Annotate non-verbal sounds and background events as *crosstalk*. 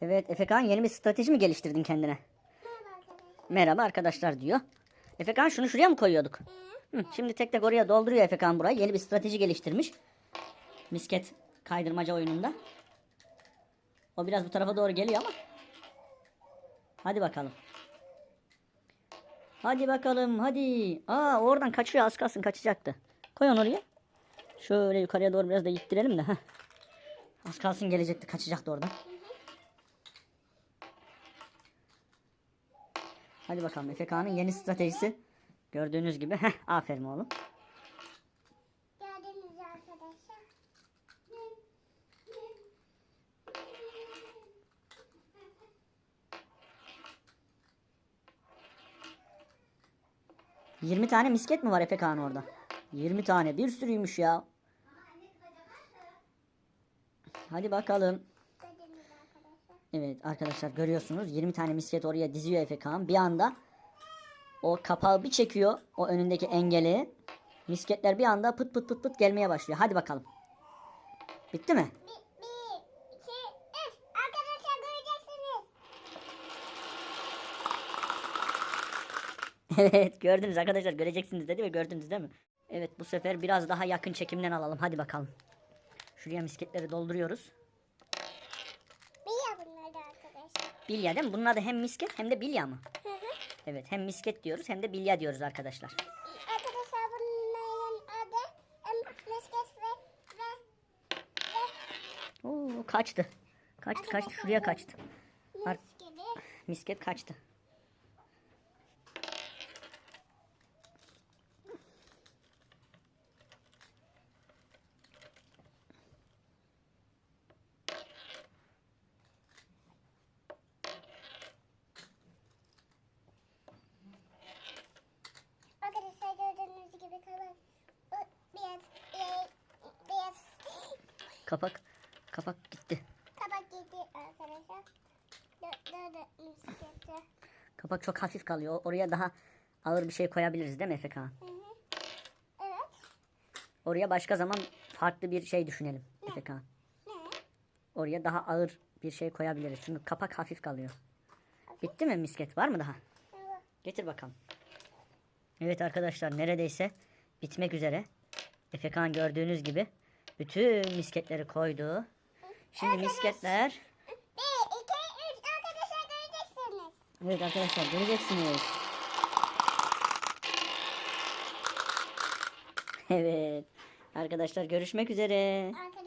Evet Efekan yeni bir strateji mi geliştirdin kendine? Merhaba arkadaşlar. Diyor. Efekan şunu şuraya mı koyuyorduk? Hı, şimdi tek tek oraya dolduruyor Efekan burayı. Yeni bir strateji geliştirmiş. Misket kaydırmaca oyununda. O biraz bu tarafa doğru geliyor ama. Hadi bakalım. Hadi bakalım hadi. Aa oradan kaçıyor az kalsın kaçacaktı. Koy onu oraya. Şöyle yukarıya doğru biraz da ittirelim de. Heh. Az kalsın gelecekti kaçacaktı oradan. Hadi bakalım Efeka'nın yeni stratejisi. Gördüğünüz gibi. Heh, aferin oğlum. Gördünüz arkadaşlar. 20 tane misket mi var Efekan orada? 20 tane. Bir sürüymüş ya. Hadi bakalım. Evet arkadaşlar görüyorsunuz 20 tane misket oraya diziyor Efekan. Bir anda o kapağı bir çekiyor o önündeki engeli. Misketler bir anda pıt pıt pıt pıt gelmeye başlıyor. Hadi bakalım. Bitti mi? Bir, bir, iki, üç. Arkadaşlar göreceksiniz. *laughs* Evet gördünüz arkadaşlar göreceksiniz dedi ve gördünüz değil mi? Evet bu sefer biraz daha yakın çekimden alalım. Hadi bakalım. Şuraya misketleri dolduruyoruz. Bir ya bunlar da arkadaşlar. Bilya değil mi? Bunun adı hem misket hem de bilya mı? Hı hı. Evet hem misket diyoruz hem de bilya diyoruz arkadaşlar. Arkadaşlar bunların adı misket ve ve Oo kaçtı. Kaçtı kaçtı şuraya kaçtı. Ar- misket kaçtı. Arkadaşlar gördüğünüz gibi kalan o beyaz e, beyaz Kapak kapak gitti. kabak gitti arkadaşlar. Kapak çok hafif kalıyor. Oraya daha ağır bir şey koyabiliriz değil mi Efeka? Hı hı. Evet. Oraya başka zaman farklı bir şey düşünelim Efeka. Ne? Oraya daha ağır bir şey koyabiliriz. Çünkü kapak hafif kalıyor. Bitti mi misket? Var mı daha? Evet. Getir bakalım. Evet arkadaşlar neredeyse bitmek üzere. Efekan gördüğünüz gibi bütün misketleri koydu. Şimdi misketler Bir, iki, üç arkadaşlar göreceksiniz. Evet arkadaşlar göreceksiniz. Evet. Arkadaşlar görüşmek üzere. Arkadaşlar